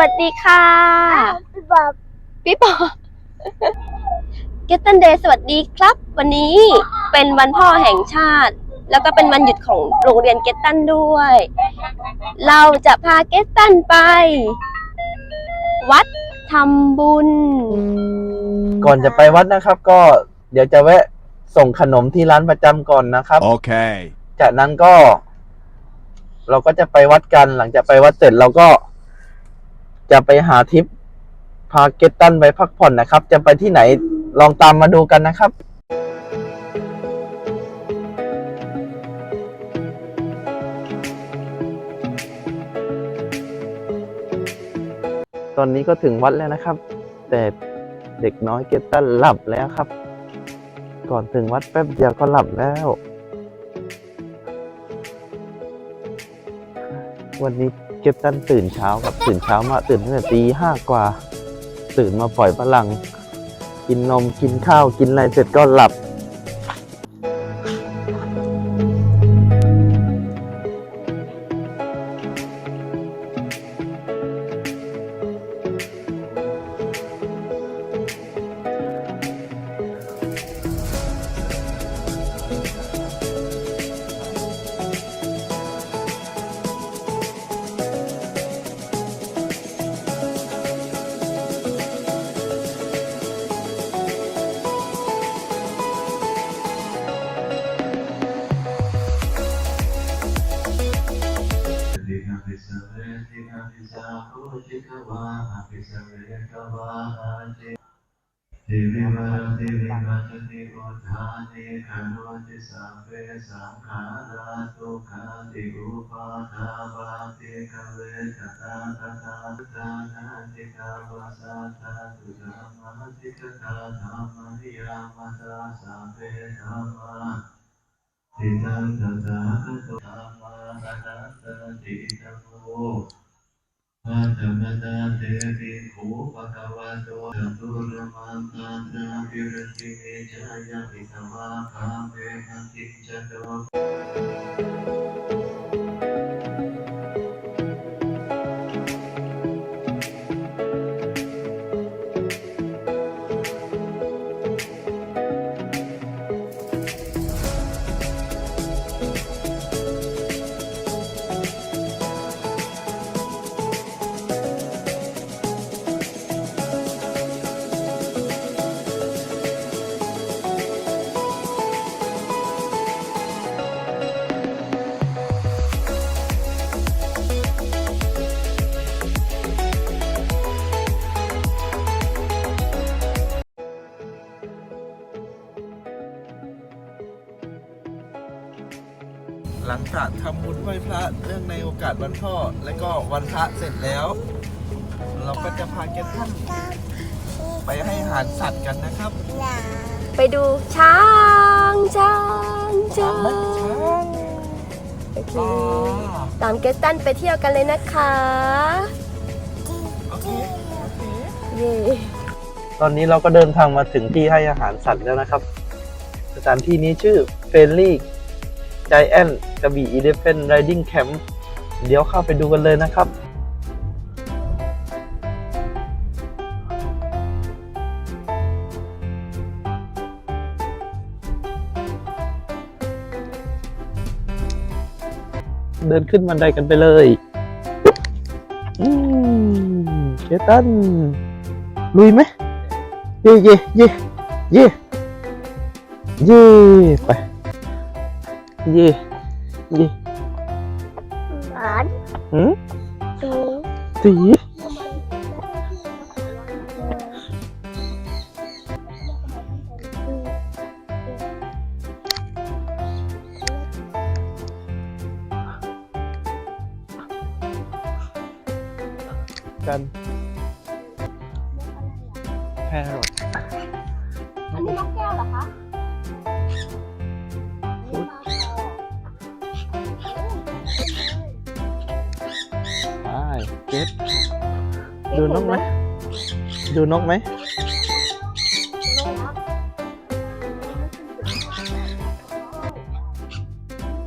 สวัสดีค่ะ พี่บอกพี่ปอเกตันเดย์สวัสดีครับ วันนี้เป็นวันพ่อแห่งชาติ แล้วก็เป็นวันหยุดของโรงเรียนเกตันด้วย เราจะพาเกตันไป วัดทำบุญ ก่อนจะไปวัดนะครับ ก็เดี๋ยวจะแวะส่งขนมที่ร้านประจำก่อนนะครับ Okay. จากนั้นก็ เราก็จะไปวัดกันหลังจากไปวัดเสร็จเราก็ จะไปหาทริปพาเกตตันไปพักผ่อนนะครับ จะไปที่ไหนลองตามมาดูกันนะครับตอนนี้ก็ถึงวัดแล้วนะครับ แต่เด็กน้อยเกตตันหลับแล้วครับ ก่อนถึงวัดแป๊บเดียวก็หลับแล้ว วันนี้ เก็บตันตื่นเช้ากับตื่นเช้ามาตื่นตั้งแต่ตีห้ากว่า ตื่นมาปล่อยพลัง กินนมกินข้าวกินอะไรเสร็จก็หลับ เพสังขาราตุขาติอุปาทาบาติกเวตตาตตาตานาติกาวาสาตาตุจามาติกตาธรรมนิยามาตาสัพเพธรรมาทิตังตถาคตธรรมานัตตติตัมโม อาตมตาเตปิภูปะกวะโตจตุรมังคานาภิรติเมจายามิธรรมาคาเวหันติจโต ทำบุญไหว้พระเรื่องในโอกาสวันพ่อ และก็วันพระเสร็จแล้ว เราก็จะพาเกตตันไปให้อาหารสัตว์กันนะครับหลาไปดูช้างช้างช้างช้างโอเคอ๋อตามเกตันไปเที่ยวกันเลยนะคะโอเคโอเคเย่ตอนนี้เราก็เดินทางมาถึงที่ให้อาหารสัตว์แล้วนะครับ สถานที่นี้ชื่อเฟรนลี่ ใจแอนกระบี่อีเลฟเฟนไรดิ้งแคมป์เดี๋ยวเข้าไปดูกันเลยนะครับ เดินขึ้นบันไดกันไปเลยอืมเจตันลุยไหม เย่เย่เย่เย่เย่ไป เย่เย่หว เก็บดูนกไหมดูนกไหม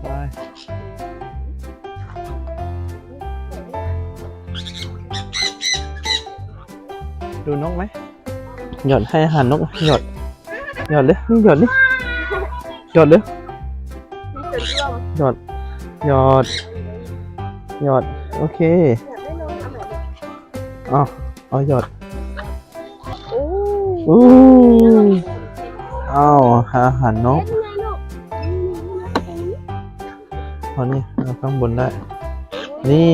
ไปดูนกไหมหยอดให้อาหารนกหยอดหยอดเลยนี่หยอดเลยหยอดเลยมีส่วนร่วมหยอดหยอดหยอด โอเค อ๋อเอาหยอดโอ้อู้อ้าวอาหารนกเป็นไงลูกเอานี่เอาข้างบนได้ นี่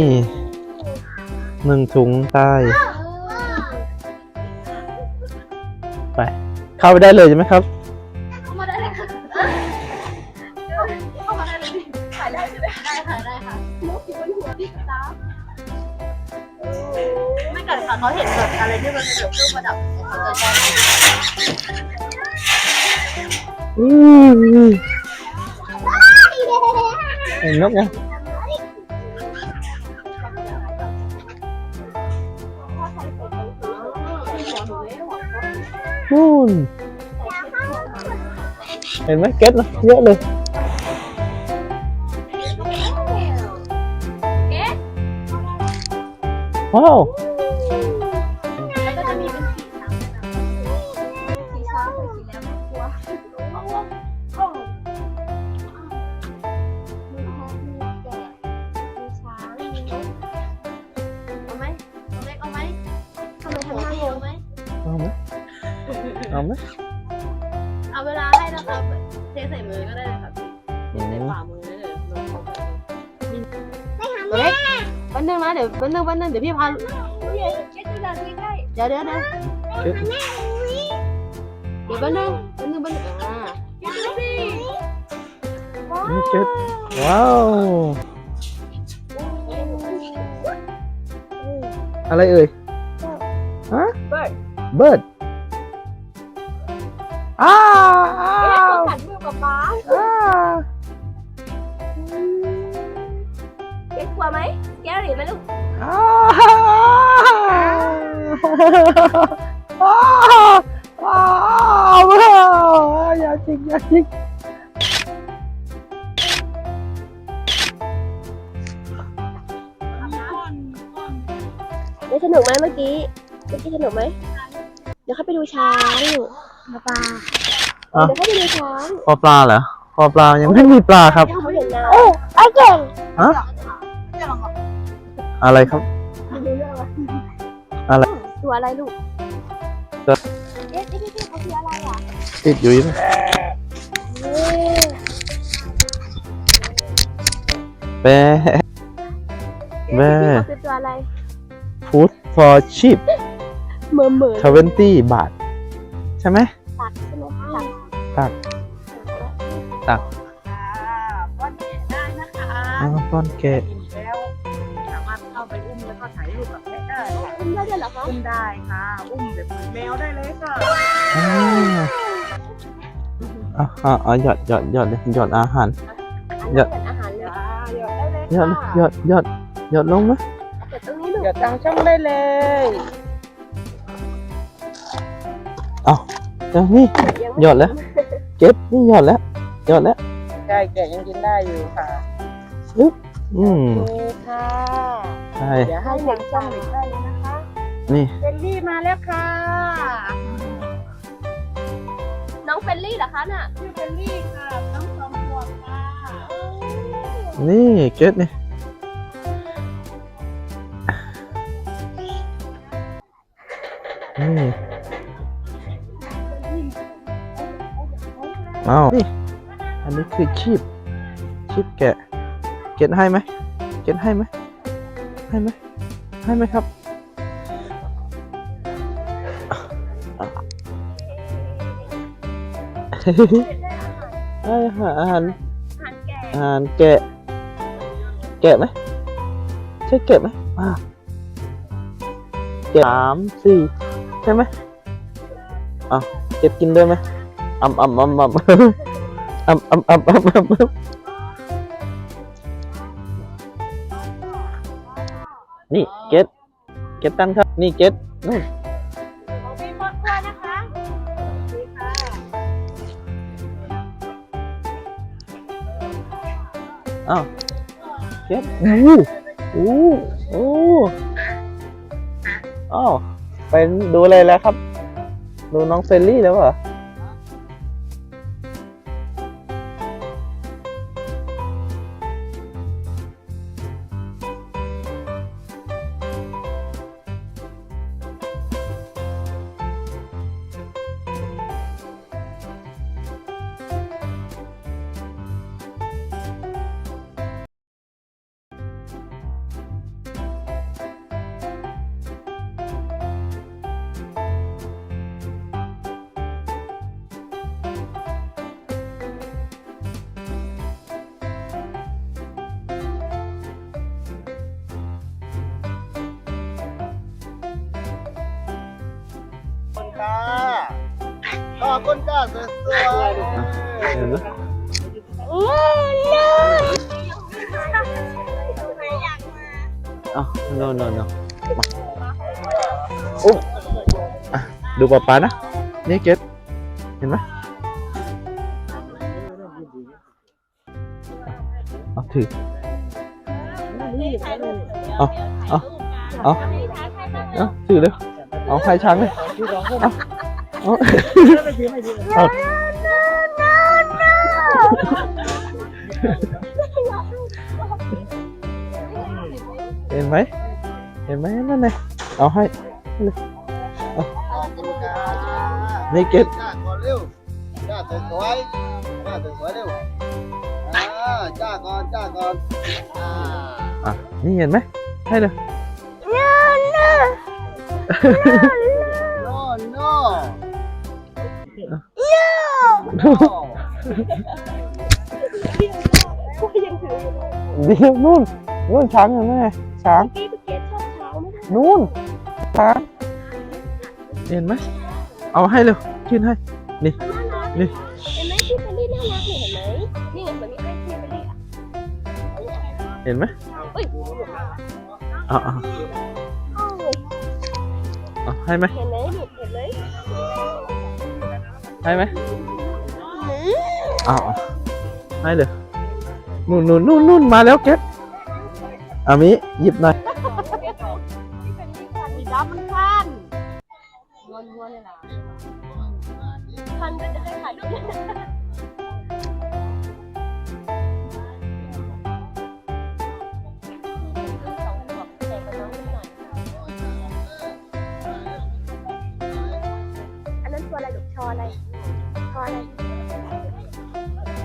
หนึ่งถุงตาย ไป เข้าไปได้เลยใช่ไหมครับ nhưng mà kiểu cứ vận động một thời gian Ừ. Nốc nha Cool. Em mất kết rồi, dỡ được Wow แป๊บนึงแป๊บนึงเดี๋ยวพี่พาเดี๋ยวเดี๋ยวเดี๋ยวเก็ตเดี๋ยวแป๊บนึงแป๊บนึงแป๊บนึงอ่านี่เก็ตว้าว อะไรเอ่ย ฮะ เบิร์ด เบิร์ด อ้าวอ้าเอ๊ะวกัดมือป๊าป๊าอ้าวเก๊กลัวไหมแกหรือไหมลูก อ้าวอ้าวอ้าวอย่าจิกอย่าจิกได้สนุกไหมเมื่อกี้ เมื่อกี้สนุกไหม เดี๋ยวเข้าไปดูช้างป๊าป๊าเดี๋ยวเข้าไปดูช้างพอปลาเหรอพอปลายังไม่มีปลาครับเขาเห็นนะไอ้เก่งฮะ อะไรครับ อะไร ตัวอะไรลูกตัว เอ๊ะเอ๊ะเอ๊ะเขาคืออะไรอะติดอยู่ยังแบะแบะเขาคือตัวอะไร food for cheap เหมือนเหมือน20บาท ใช่ไหม ตักใช่ไหมตักตัก ตักวันนี้ได้นะคะอ้าวต้นแกะ ก็ถ่ายรูปกับแพะได้ค่ะอุ้มได้ด้วยเหรอคะอุ้มได้ค่ะ อุ้มแบบเหมือนแมวได้เลยค่ะอ้าวอะอะอะหยอดหยอดหยอดเลยหยอดอาหารอันเดี๋นี้ยวเป็นอาหารเลยค่ะหยอดได้เลยหยอดค่ะหยอดหยอดหยอดลงไหมเดี๋ยวตรงนี้ลูกหยอดตังช่องได้เลยอ้าวเดี๋ยวนี่ยังไม่หยอดแล้ว เก็บนี่หยอดแล้วหยอดแล้วใช่แกะยังกินได้อยู่ค่ะอืม โอเคค่ะ ใช่เดี๋ยวให้เด็กช่องเด็กได้เลยนะคะนี่เจลลี่มาแล้วค่ะ น้องเฟลลี่เหรอคะน่ะชื่อเจลลี่ค่ะ น้องสองขวบค่ะ นี่เก็ตนี่นี่อ้าวนี่ อันนี้คือชีพชีพแกะ เก็ตให้ไหม เก็ตให้ไหม ให้ไหมให้ไหมครับให้อาหารอาหารอาหารแกะอาหารแกะแกะไหมใช่แกะไหมอ่าแกะสามสี่ใช่ไหมอะเก็บกินด้วยไหมอ่ำอ่ำอ่ำอ่ำอ่ำอ่ำอ่ำอ่ำ นี่เก็ตเก็ตตั้งครับนี่เก็ตนู่นของพี่มดด้วยนะคะดีค่ะอ้าวเก็ตอู้อู้อู้อ้าวไปดูอะไรแล้วครับ ดูน้องเฟรนลี่แล้วเหรอ คุณกาสวยๆเห็นไหมอ้าว no no no มาอุ้มอะดูป๊าป๊านะ นี่เก็ตเห็นไหมเอาถือเอาเอาเอาเอาถือเลยเอาใครช้างเลยเอา เอาเอาเห็นไหมเห็นไหมนั่นไงเอาให้ขอบคุณกานี่เกตจ้าก่อนเร็วจ้าสวยๆจ้าสวยๆเร็วอ่าจ้าก่อนจ้าก่อนอ่าอะนี่เห็นไหมให้เลย โน่โน่เดี๋ยวนู่นนู่นช้างเห็นไหมช้างพี่เกดชอบเช้าไหมนู่นช้างเห็นไหมเอาให้เร็วขึ้นให้นี่นี่เห็นไหมพี่เฟรนลี่น่ารักเนี่ยเห็นไหมนี่ไงเหมือนมีให้พี่เฟรนลี่อะเห็นไหมเอ้ยเอาเอาเอาให้ไหมเห็นไหมหนูเห็นไหมให้ไหมเอาเอาให้เลยนู่นนู่นนู่นนู่นมาแล้วเก็บอามิหยิบหน่อยสีดำมันคันพันก็จะได้ถ่ายรูป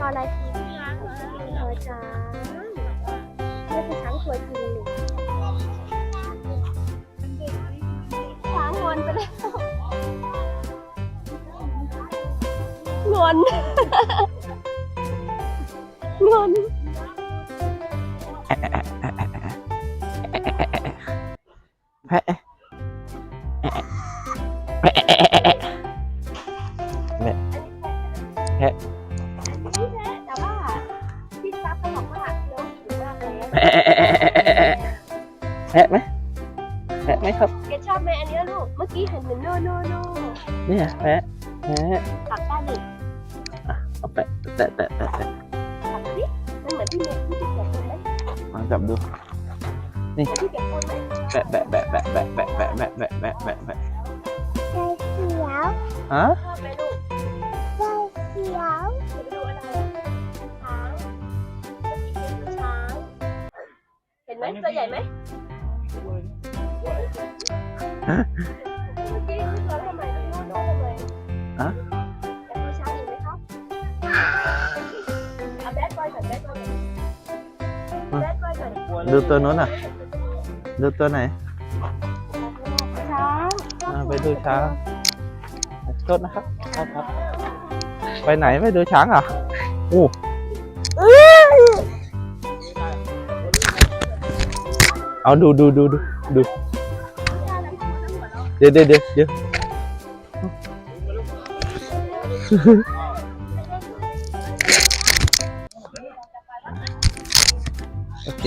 ออะไรทีชอช้างนี่คือช้างตัวจริงช้างงอนไปแล้วงอนงอน รอะช้างเมื่อกี้เป็นช้างเห็นไหมตัวใหญ่ไหม ก่อนดูตัวโน้นอะดูตัวไหนช้างอ่าไปดูช้างโทษนะครับครับครับ ไปไหนไปดูช้างเหรอะโอ้เอาดูดูดูดูดูเดี๋ยวเดี๋ยวเดี๋ยวเดี๋ยวโอเค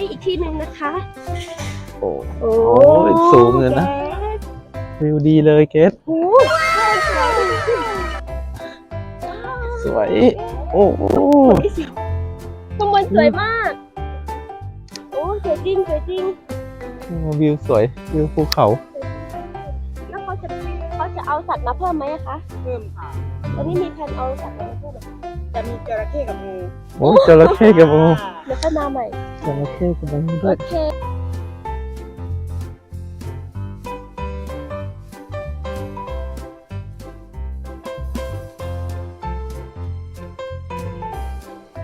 ท์อีกที่หนึ่งนะคะโอ้โอ้โอ้ยสูงเลยนะวิวดีเลยเกสโอ้สวยสวย โอ้โหข้างบนสวยมาก โอ้สวยจริงสวยจริงวิวสวย วิวภูเขา แล้วเขาจะเขาจะเอาสัตว์มาเพิ่มไหมอะคะ เพิ่มค่ะตอนนี้มีแผนเอาสัตว์มาเพิ่มไหม จะมีจระเข้กับงูโอ้จระเข้กับโอ้เดี๋ยวค่อยมาใหม่จระเข้กับมันด้โอวยเค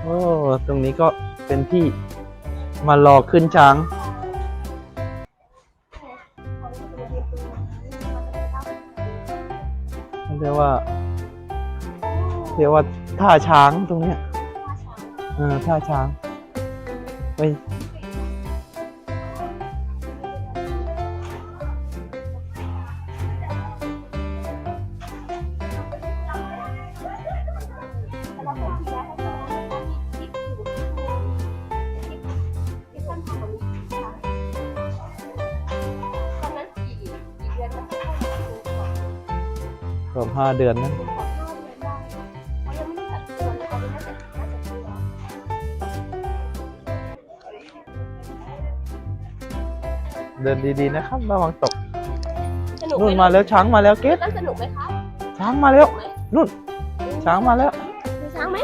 โอ้ตรงนี้ก็เป็นที่มารอขึ้นช้าง เรียกว่า เรียกว่า ท่าช้างตรงเนี้ยเออท่าช้างไปเกือบห้าเดือนนะ ดินดีๆนะครับระวังตกสนุกไหนู่นมาแล้วช้างมาแล้วเกตต้องสนุกไหมคะช้างมาแล้วสนุกไหมนู่นช้างมาแล้วดูช้างไหม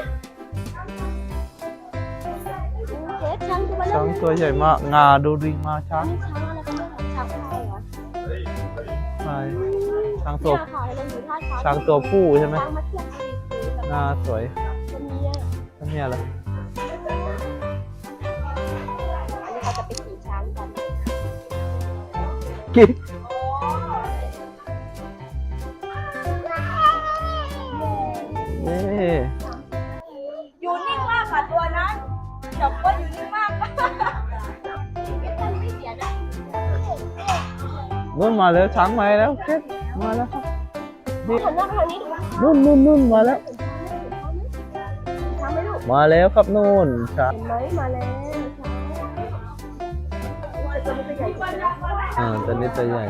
เจ๊ช้างตัวเบลช้างอตัวใหญ่มากงาดูดีมากช้างนี่ช้างอะไรกันเนี่ยช้างไทยเหรอใช่ช้างตัวเนี่ยค่ะเราอยู่ท่าช้างช้างตัวผู้ใช่ไหมช้างมาเทียบกันดีคือแบบหน้าสวยตัวเนี้ยอันเนี้ยเหรออันนี้เขาจะไปขี่ช้างกัน กิ๊กเย้อยู่นิ่งมากค่ะตัวนั้นจับว่าอยู่นิ่งมากไม่เสียนะนู่นมาแล้วช้างมาแล้วเก็ตมาแล้วครับหันหน้าไปทางนี้ดูนู่นนู่นนู่นมาแล้วช้างไหมลูกมาแล้วครับนู่นช้างเห็นไหมมาแล้วช้างแตัวนี้ตัวใหญ่กว่านะอ่าตัวนี้ตัวใหญ่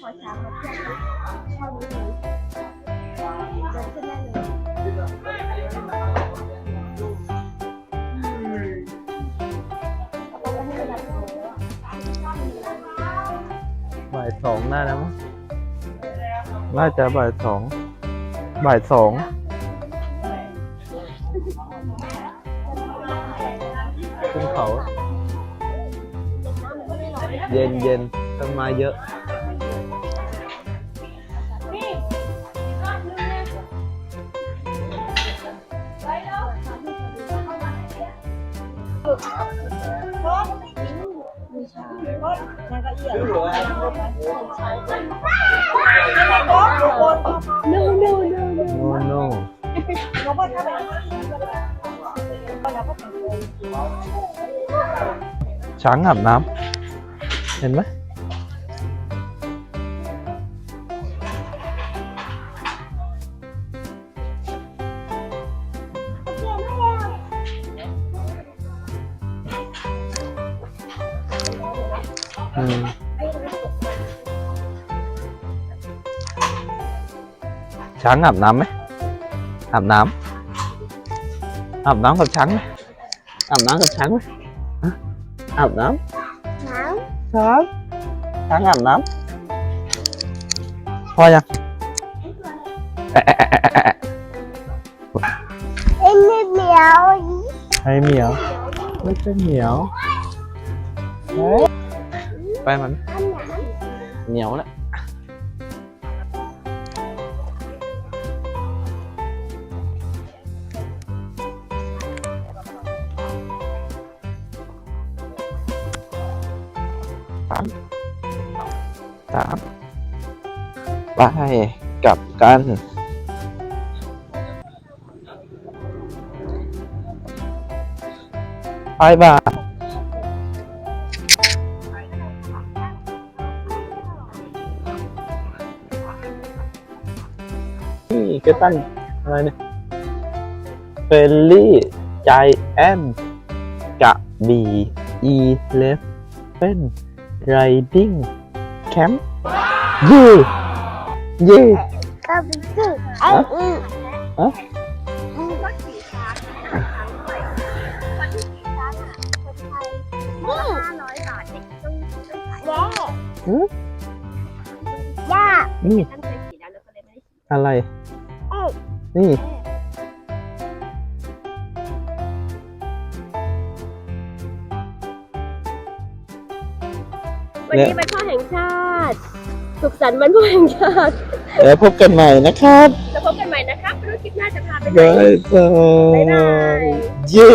ขอช้างมาเทียบนชอบนี้ น่าจะบ่ายสอง บ่ายสอง ขึ้นเขา เย็นเย็นต้นไม้เยอะ no no no no โน่โน่ ช้างอาบน้ำเห็นไหมอืม ช้างอาบน้ำไหมอาบน้ำอาบน้ำกับช้างไหมอาบน้ำกับช้างไหมฮะอาบน้ช้างำช้างช้างอาบน้ำพอยังแอะแอะแอะแอะแอะเอ็นเหนียวให้เหมียวไม่ใช่เหมียวเฮ้ยไปมันเหนียวแล้ว ไปกับกัน ไปบ้านี่ก็ตั้งอะไรเนี่ยเฟลลี่ใจแอนกะบีอีเลฟเฟนไรดิ้งแคมป์ยู เย่ก็เป็นชื่อไอ้อืออะก็ขี่ช้างช้างด้วยคนที่ขี่ช้างอะคนไทยห้าร้อยบาทเด็กต้องต้องขายแย่หืมย่านี่ท่านเคยขี่แล้วแล้วก็เลยไม่ได้ขี่อะไรเอ้ยนี่วันนี้เป็นพ่อแห่งชาติ สุขสันต์วันพ่อแห่งชาติ แล้วพบกันใหม่นะครับแล้วพบกันใหม่นะครับไม่รู้คลิปหน้าจะพาไปไหนบายบาบ๊ายบายยเย้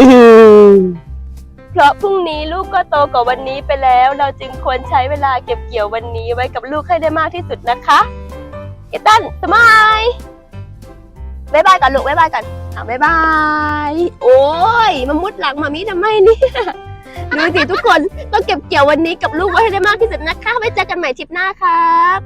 เพราะพรุ่งนี้ลูกก็โตกว่าวันนี้ไปแล้ว เราจึงควรใช้เวลาเก็บเกี่ยววันนี้ไว้กับลูกให้ได้มากที่สุดนะคะเกตันสมายบายบายก่อนลูกบายบายก่อนอะบายบาย โอ้ยมามุดหลังมามีทำไมเนี่ยดูสิทุกคนต้องเก็บเกี่ยววันนี้กับลูกไว้ให้ได้มากที่สุดนะคะไว้เจอกันใหม่ทริปหน้าครับ